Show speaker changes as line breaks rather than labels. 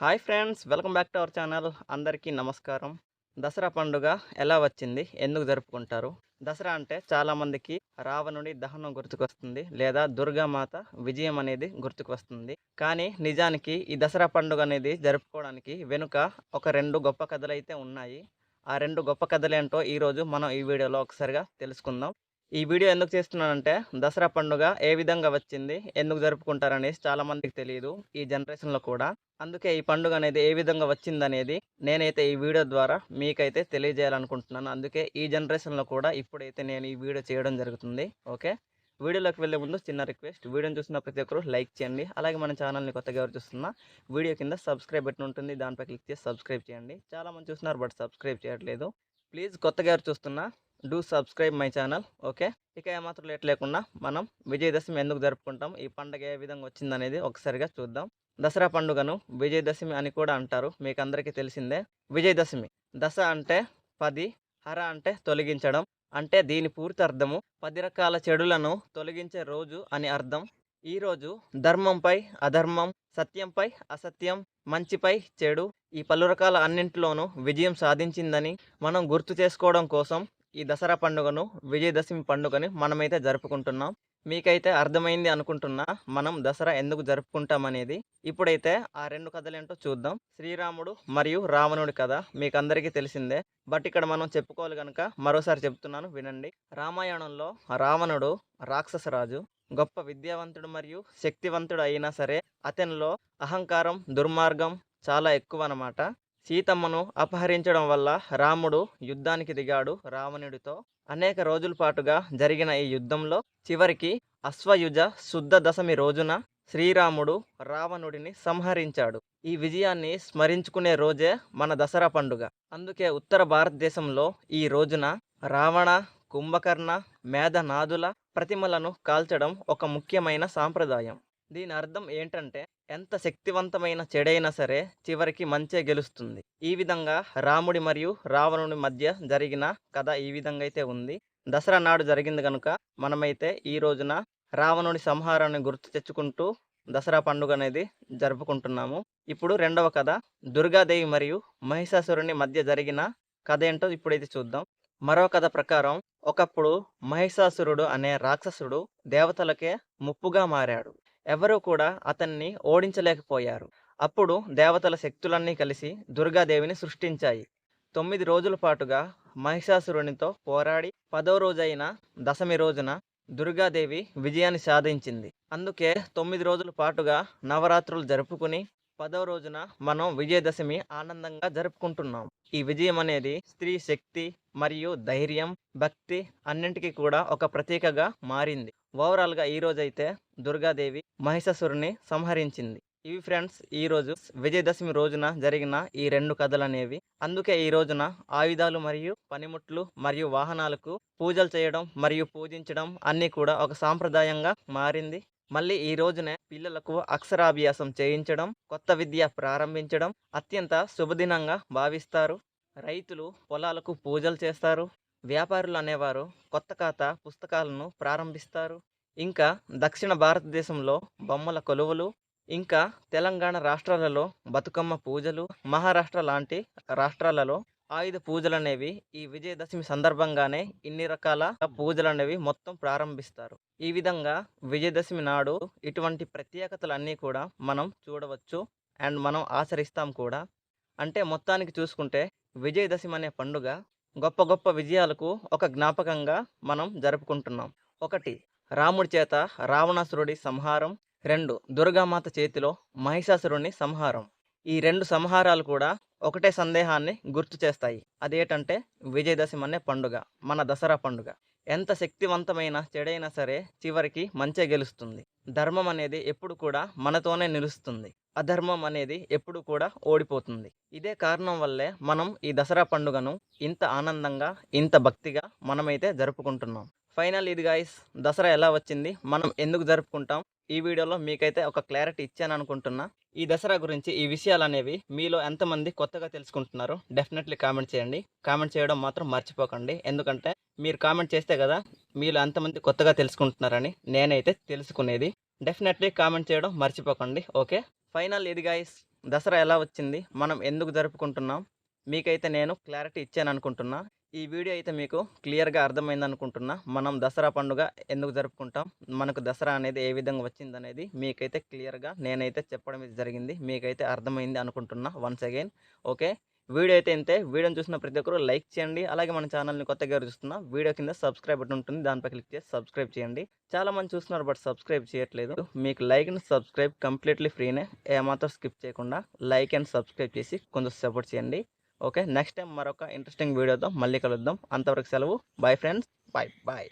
Hi friends welcome back to our channel. అందరికీ నమస్కారం. దసరా పండుగ ఎలా వచ్చింది? ఎందుకు జరుపుకుంటారు? దసరా అంటే చాలామందికి రావణుడి దహనం గుర్తుకొస్తుంది లేదా దుర్గామాత విజయం అనేది గుర్తుకొస్తుంది. కానీ నిజానికి ఈ దసరా పండుగ అనేది జరుపుకోవడానికి వెనుక ఒక రెండు గొప్ప కథలు అయితే ఉన్నాయి. ఆ రెండు గొప్ప కథలేంటో ఈరోజు మనం ఈ వీడియోలో ఒకసారిగా తెలుసుకుందాం. ఈ వీడియో ఎందుకు చేస్తున్నానంటే దసరా పండుగ ఏ విధంగా వచ్చింది ఎందుకు జరుపుకుంటారనేసి చాలామందికి తెలియదు ఈ జనరేషన్లో కూడా. అందుకే ఈ పండుగ అనేది ఏ విధంగా వచ్చిందనేది నేనైతే ఈ వీడియో ద్వారా మీకైతే తెలియజేయాలనుకుంటున్నాను. అందుకే ఈ జనరేషన్లో కూడా ఇప్పుడైతే నేను ఈ వీడియో చేయడం జరుగుతుంది. ఓకే? వీడియోలోకి వెళ్ళే ముందు చిన్న రిక్వెస్ట్ వీడియోని చూసిన ప్రతి ఒక్కరు లైక్ చేయండి. అలాగే మన ఛానల్ని కొత్తగా ఎవరు చూస్తున్నా వీడియో కింద సబ్స్క్రైబ్ బటన్ ఉంటుంది దానిపై క్లిక్ చేసి సబ్స్క్రైబ్ చేయండి. చాలామంది చూస్తున్నారు బట్ సబ్స్క్రైబ్ చేయట్లేదు. ప్లీజ్ కొత్తగా ఎవరు చూస్తున్నా do subscribe my channel okay? ఇక ఏమాత్రం లేట్ లేకుండా మనం విజయదశమి ఎందుకు జరుపుకుంటాం? ఈ పండుగ ఏ విధంగా వచ్చిందనేది ఒకసారిగా చూద్దాం. దసరా పండుగను విజయదశమి అని కూడా అంటారు. మీకు అందరికీ తెలిసిందే. విజయదశమి. దశ అంటే పది హర అంటే తొలగించడం. అంటే దీని పూర్తి అర్థము పది రకాల చెడులను తొలగించే రోజు అని అర్థం. ఈ రోజు ధర్మంపై అధర్మం సత్యంపై అసత్యం మంచిపై చెడు ఈ పలు రకాల అన్నింటిలోనూ విజయం సాధించిందని మనం గుర్తు చేసుకోవడం కోసం ఈ దసరా పండుగను విజయదశమి పండుగని మనమైతే జరుపుకుంటున్నాం. మీకైతే అర్థమైంది అనుకుంటున్నా మనం దసరా ఎందుకు జరుపుకుంటామనేది. ఇప్పుడైతే ఆ రెండు కథలేంటో చూద్దాం. శ్రీరాముడు మరియు రావణుడి కథ మీకు అందరికీ తెలిసిందే. బట్ ఇక్కడ మనం చెప్పుకోవాలి కనుక మరోసారి చెప్తున్నాను వినండి. రామాయణంలో రావణుడు రాక్షసరాజు గొప్ప విద్యావంతుడు మరియు శక్తివంతుడు అయినా సరే అతనిలో అహంకారం దుర్మార్గం చాలా ఎక్కువ అన్నమాట సీతమ్మను అపహరించడం వల్ల రాముడు యుద్ధానికి దిగాడు. రావణుడితో అనేక రోజుల పాటుగా జరిగిన ఈ యుద్ధంలో చివరికి అశ్వయుజ శుద్ధ దశమి రోజున శ్రీరాముడు రావణుడిని సంహరించాడు. ఈ విజయాన్ని స్మరించుకునే రోజే మన దసరా పండుగ. అందుకే ఉత్తర భారతదేశంలో ఈ రోజున రావణ కుంభకర్ణ మేధనాదుల ప్రతిమలను కాల్చడం ఒక ముఖ్యమైన సాంప్రదాయం. దీని అర్థం ఏంటంటే ఎంత శక్తివంతమైన చెడైనా సరే చివరికి మంచే గెలుస్తుంది. ఈ విధంగా రాముడి మరియు రావణుడి మధ్య జరిగిన కథ ఈ విధంగా అయితే ఉంది. దసరా నాడు జరిగింది కనుక మనమైతే ఈ రోజున రావణుడి సంహారాన్ని గుర్తు తెచ్చుకుంటూ దసరా పండుగ అనేది జరుపుకుంటున్నాము. ఇప్పుడు రెండవ కథ దుర్గాదేవి మరియు మహిషాసురుని మధ్య జరిగిన కథ ఏంటో ఇప్పుడైతే చూద్దాం. మరో కథ ప్రకారం ఒకప్పుడు మహిషాసురుడు అనే రాక్షసుడు దేవతలకే ముప్పుగా మారాడు. ఎవరూ కూడా అతన్ని ఓడించలేకపోయారు. అప్పుడు దేవతల శక్తులన్నీ కలిసి దుర్గాదేవిని సృష్టించాయి. తొమ్మిది రోజుల పాటుగా మహిషాసురునితో పోరాడి పదో రోజైన దశమి రోజున దుర్గాదేవి విజయాన్ని సాధించింది. అందుకే తొమ్మిది రోజుల పాటుగా నవరాత్రులు జరుపుకుని పదో రోజున మనం విజయదశమి ఆనందంగా జరుపుకుంటున్నాం. ఈ విజయం అనేది స్త్రీ శక్తి మరియు ధైర్యం భక్తి అన్నింటికీ కూడా ఒక ప్రతీకగా మారింది. ఓవరాల్గా ఈ రోజైతే దుర్గాదేవి మహిషాసురుని సంహరించింది. ఇవి ఫ్రెండ్స్ ఈ రోజు విజయదశమి రోజున జరిగిన ఈ రెండు కథలు అనేవి అందుకే ఈ రోజున ఆయుధాలు మరియు పనిముట్లు మరియు వాహనాలకు పూజలు చేయడం మరియు పూజించడం అన్నీ కూడా ఒక సాంప్రదాయంగా మారింది. మళ్ళీ ఈ రోజునే పిల్లలకు అక్షరాభ్యాసం చేయించడం కొత్త విద్య ప్రారంభించడం అత్యంత శుభదినంగా భావిస్తారు. రైతులు పొలాలకు పూజలు చేస్తారు. వ్యాపారులు అనేవారు కొత్త ఖాతా పుస్తకాలను ప్రారంభిస్తారు. ఇంకా దక్షిణ భారతదేశంలో బొమ్మల కొలువులు ఇంకా తెలంగాణ రాష్ట్రాలలో బతుకమ్మ పూజలు మహారాష్ట్ర లాంటి రాష్ట్రాలలో ఆయుధ పూజలు అనేవి ఈ విజయదశమి సందర్భంగానే ఇన్ని రకాల పూజలు అనేవి మొత్తం ప్రారంభిస్తారు. ఈ విధంగా విజయదశమి నాడు ఇటువంటి ప్రత్యేకతలు అన్నీ కూడా మనం చూడవచ్చు అండ్ మనం ఆచరిస్తాం కూడా. అంటే మొత్తానికి చూసుకుంటే విజయదశమి అనే పండుగ గొప్ప గొప్ప విజయాలకు ఒక జ్ఞాపకంగా మనం జరుపుకుంటున్నాం. ఒకటి రాముడి చేత రావణాసురుడి సంహారం. రెండు దుర్గామాత చేతిలో మహిషాసురుని సంహారం. ఈ రెండు సంహారాలు కూడా ఒకటే సందేహాన్ని గుర్తు చేస్తాయి. అదేంటంటే విజయదశమి అనే పండుగ మన దసరా పండుగ. ఎంత శక్తివంతమైన చెడైనా సరే చివరికి మంచే గెలుస్తుంది. ధర్మం అనేది ఎప్పుడు కూడా మనతోనే నిలుస్తుంది. అధర్మం అనేది ఎప్పుడు కూడా ఓడిపోతుంది. ఇదే కారణం వల్లే మనం ఈ దసరా పండుగను ఇంత ఆనందంగా ఇంత భక్తిగా మనమైతే జరుపుకుంటున్నాం. ఫైనల్ ఇది గాయస్ దసరా ఎలా వచ్చింది మనం ఎందుకు జరుపుకుంటాం? ఈ వీడియోలో మీకైతే ఒక క్లారిటీ ఇచ్చాను అనుకుంటున్నా ఈ దసరా గురించి ఈ విషయాలు అనేవి మీలో ఎంతమంది కొత్తగా తెలుసుకుంటున్నారో డెఫినెట్లీ కామెంట్ చేయండి. కామెంట్ చేయడం మాత్రం మర్చిపోకండి. ఎందుకంటే మీరు కామెంట్ చేస్తే కదా మీరు అంతమంది కొత్తగా తెలుసుకుంటున్నారని నేనైతే తెలుసుకునేది. డెఫినెట్లీ కామెంట్ చేయడం మర్చిపోకండి. ఓకే ఫైనల్ ఇది గాయస్ దసరా ఎలా వచ్చింది? మనం ఎందుకు జరుపుకుంటున్నాం? మీకైతే నేను క్లారిటీ ఇచ్చాను అనుకుంటున్నా. ఈ వీడియో అయితే మీకు క్లియర్గా అర్థమైంది అనుకుంటున్నా. మనం దసరా పండుగ ఎందుకు జరుపుకుంటాం? మనకు దసరా అనేది ఏ విధంగా వచ్చింది అనేది మీకైతే క్లియర్గా నేనైతే చెప్పడం జరిగింది. మీకైతే అర్థమైంది అనుకుంటున్నా వన్స్ అగైన్ ఓకే వీడియో అయితే ఇంతే. వీడియోని చూసిన ప్రతి ఒక్కరు లైక్ చేయండి. అలాగే మన ఛానల్ని కొత్తగా చూస్తున్నా వీడియో కింద సబ్స్క్రైబ్ బటన్ ఉంటుంది. దానిపై క్లిక్ చేసి సబ్స్క్రైబ్ చేయండి. చాలా మంది చూస్తున్నారు బట్ సబ్స్క్రైబ్ చేయట్లేదు. మీకు లైక్ అండ్ సబ్స్క్రైబ్ కంప్లీట్లీ ఫ్రీనే. ఏమాత్రం స్కిప్ చేయకుండా లైక్ అండ్ సబ్స్క్రైబ్ చేసి కొంచెం సపోర్ట్ చేయండి. ఓకే నెక్స్ట్ టైం మరొక ఇంట్రెస్టింగ్ వీడియోతో మళ్ళీ కలుద్దాం. అంతవరకు సెలవు. Bye friends. Bye bye